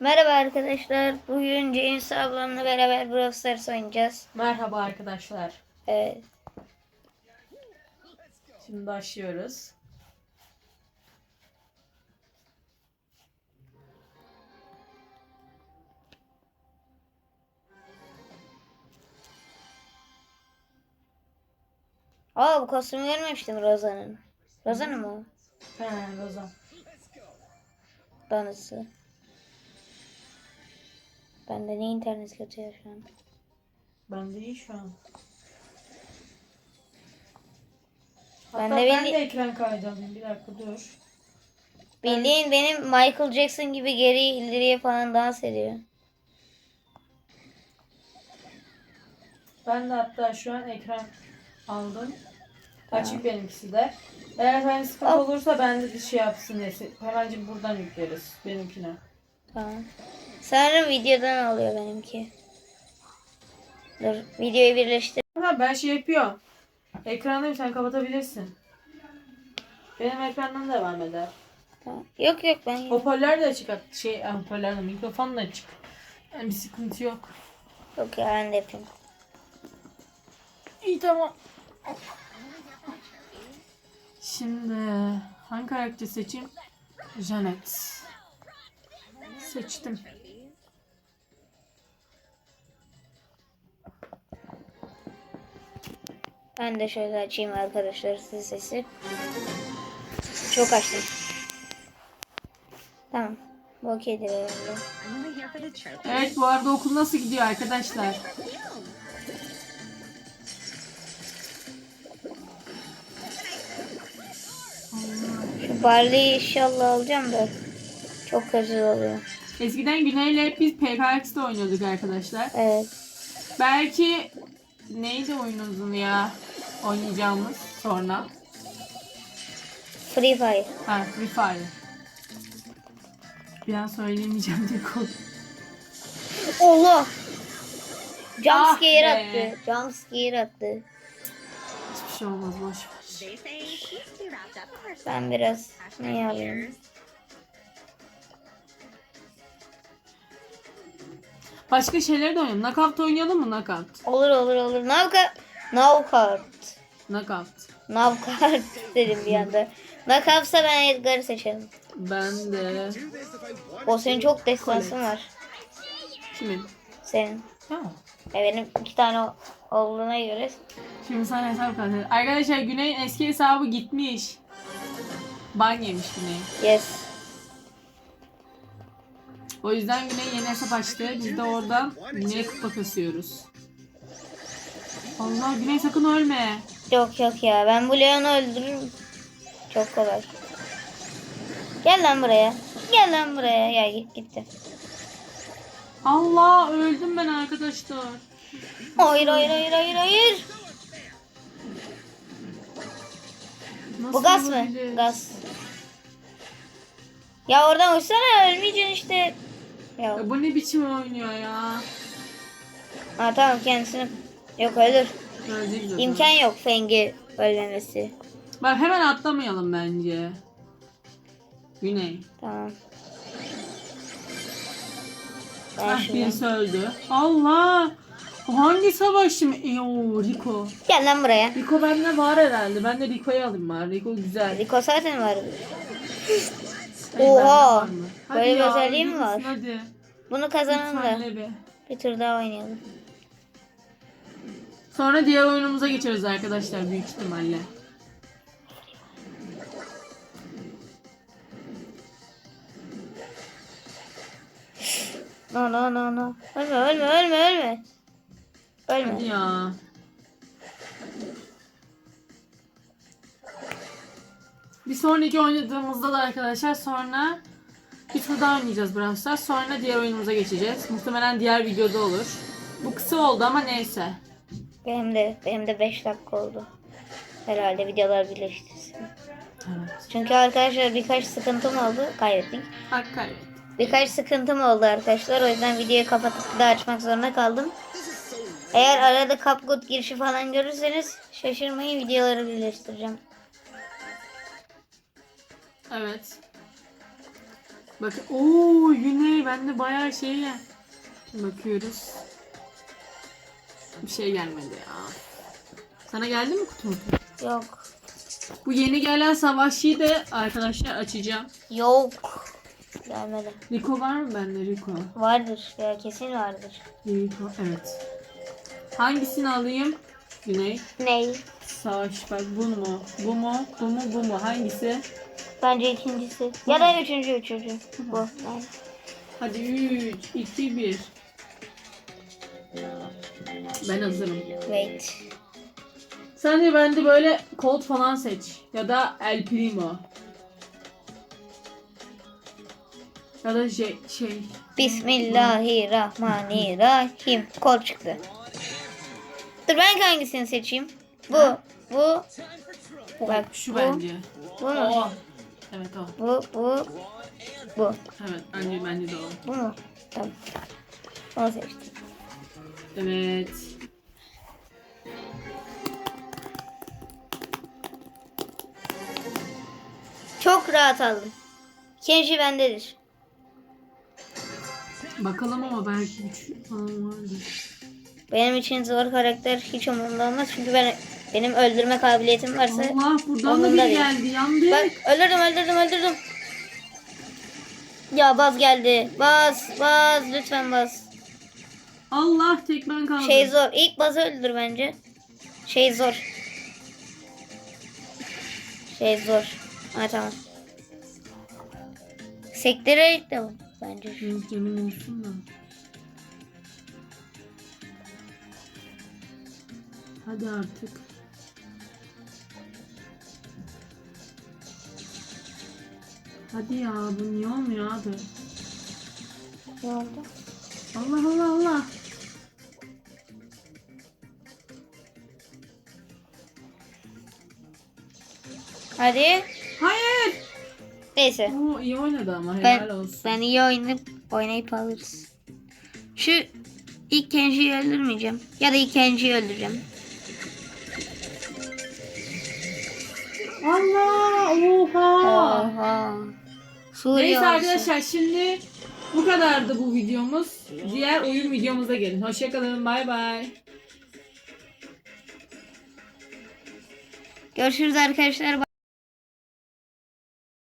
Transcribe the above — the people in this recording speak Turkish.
Merhaba arkadaşlar. Bugün James ablamla beraber Brawl Stars oynayacağız. Merhaba arkadaşlar. Evet. Şimdi başlıyoruz. Aa bu kostümü görmemiştim Rozan'ın. Rozan'ın mı o? He Rozan. Danısı. Bende ne internet kötü ya şu an. Ben de iyi şu an. Ben Hatta de ben de ekran kaydı alayım. Bir dakika dur. Bildiğin benim Michael Jackson gibi geri ileriye falan dans ediyor. Ben de hatta şu an ekran aldım. Açık benimkisi de. Eğer hani sıkıntı Hop. olursa ben de bir şey yapsın diye. Hemencik buradan yükleriz benimkine. Tamam. Sanırım videodan alıyor benimki. Dur videoyu birleştir. Ha ben şey yapıyorum. Ekrandayım sen kapatabilirsin. Benim ekrandan devam eder. Tamam. Yok yok ben Hoparlör de açık. at- Şey ah, hoparlör de mikrofon da açık. Yani bir sıkıntı yok. yok ya ben de yapayım. İyi tamam. Şimdi hangi karakteri seçeyim? Janet. Seçtim. Ben de şöyle açayım arkadaşlar size sesi. Çok açtım. Tamam. Bu okeydir herhalde. Evet bu arada okul nasıl gidiyor arkadaşlar? Şu Barley'i inşallah alacağım da. Çok kötü oluyor. Eskiden Güney'le hep biz PKX'de oynuyorduk arkadaşlar. Evet. Belki neydi oyunumuzun ya oynayacağımız sonra? Free Fire. Ha Free Fire. Bir an söyleyemeyeceğim diye korktum. Allah! Jump Ah be. attı. Jump scare attı. Hiçbir şey olmaz boş ver. Ben biraz ne alayım? Başka şeyler de oynayalım. Knockout oynayalım mı? Knockout. Olur olur olur. Navka Navkart. Knockout. Navkart dedim bir anda. Nakavsa ben Edgar'ı seçerim. Ben de... O senin çok destansın var. Kimin? Senin. Ha. E benim iki tane olduğuna göre. Şimdi sana hesap kaldı. Arkadaşlar Güney'in eski hesabı gitmiş. Ban yemiş Güney. Yes. O yüzden Güney yeni hesap açtı. Biz de oradan Güney'e kupa kasıyoruz. Allah Güney sakın ölme. Yok yok ya. Ben bu Leon'u öldürürüm. Çok kolay. Gel lan buraya. Gel lan buraya. Ya git gitti. Allah öldüm ben arkadaşlar. Hayır hayır hayır hayır hayır. Nasıl Bu gaz mı? olabilir? Gaz. Ya oradan uçsana ölmeyeceksin işte. Ya. Ya bu ne biçim oynuyor ya? Ha tamam kendisini. Yok ölür. İmkan yok Feng'i ölmemesi. Bak hemen atlamayalım bence. Güney. Tamam. Ben Ah şuradan- birisi öldü. Allah! O hangi savaşçı mı? Eyo Rico. Gel lan buraya. Rico bende var herhalde. Ben de Rico'yu alayım bari. Rico güzel. Rico zaten var. Ay, Oha! bende var mı? Hadi Böyle bir ya, özelliği mi var? Hadi. Bunu kazanan da Lütfen bir tur daha oynayalım. Sonra diğer oyunumuza geçeriz arkadaşlar büyük ihtimalle. No no no no. Ölme ölme ölme ölme. Ölme. Hadi ya. Bir sonraki oynadığımızda da arkadaşlar sonra bir tur daha oynayacağız Brawl Stars. Sonra diğer oyunumuza geçeceğiz. Muhtemelen diğer videoda olur. Bu kısa oldu ama neyse. Benim de benim de 5 dakika oldu. Herhalde videolar birleştirsin. Evet. Çünkü arkadaşlar birkaç sıkıntım oldu. Kaybettik. Hak kaybettim. Birkaç sıkıntım oldu arkadaşlar. O yüzden videoyu kapatıp bir daha açmak zorunda kaldım. Eğer arada kapgut girişi falan görürseniz şaşırmayın videoları birleştireceğim. Evet. Bakın. Oo Güney bende bayağı şey ya. Bakıyoruz. Bir şey gelmedi ya. Sana geldi mi kutu mutu? Yok. Bu yeni gelen savaşçıyı da arkadaşlar açacağım. Yok. Gelmedi. Rico var mı bende Rico? Vardır. Ya kesin vardır. Rico evet. Hangisini alayım? Güney. Ney? Savaş bak bu mu? Bu mu? Bu mu? Bu mu? Hangisi? Bence ikincisi. Ya da üçüncü üçüncü. Bu. Hadi 3, 2, 1. Ben hazırım. Wait. Sen de bende böyle Colt falan seç. Ya da El Primo. Ya da şey, şey Bismillahirrahmanirrahim. Kol çıktı. Dur ben hangisini seçeyim? Bu. Bu. Bak şu bu. bence. Bu mu? O. Evet o. Bu. Bu. Bu. Evet bence bence de o. Bu mu? Tamam. Onu seçtim. Evet. Çok rahat aldım. Kenji bendedir. Bakalım ama belki üç falan vardır. Benim için zor karakter hiç umurumda olmaz. Çünkü ben benim öldürme kabiliyetim varsa. Allah buradan da değil. geldi. Yandık. Bak öldürdüm öldürdüm öldürdüm. Ya baz geldi. Baz baz lütfen baz. Allah tek ben kaldım. Şey zor. İlk bazı öldür bence. Şey zor. Şey zor. Ha tamam. Sektere de bence. Benim olsun da. Hadi artık. Hadi ya bu niye olmuyor abi? Ne oldu? Allah Allah Allah. Hadi. Hayır. Neyse. Oo, iyi oynadı ama helal Ben, olsun. ben iyi oynayıp oynayıp alırız. Şu ilk Kenji'yi öldürmeyeceğim. Ya da ilk Kenji'yi öldüreceğim. Allah oha. Oha. Suriye Neyse olsun. arkadaşlar şimdi bu kadardı bu videomuz. Diğer oyun videomuza gelin. Hoşçakalın. Bay bay. Görüşürüz arkadaşlar.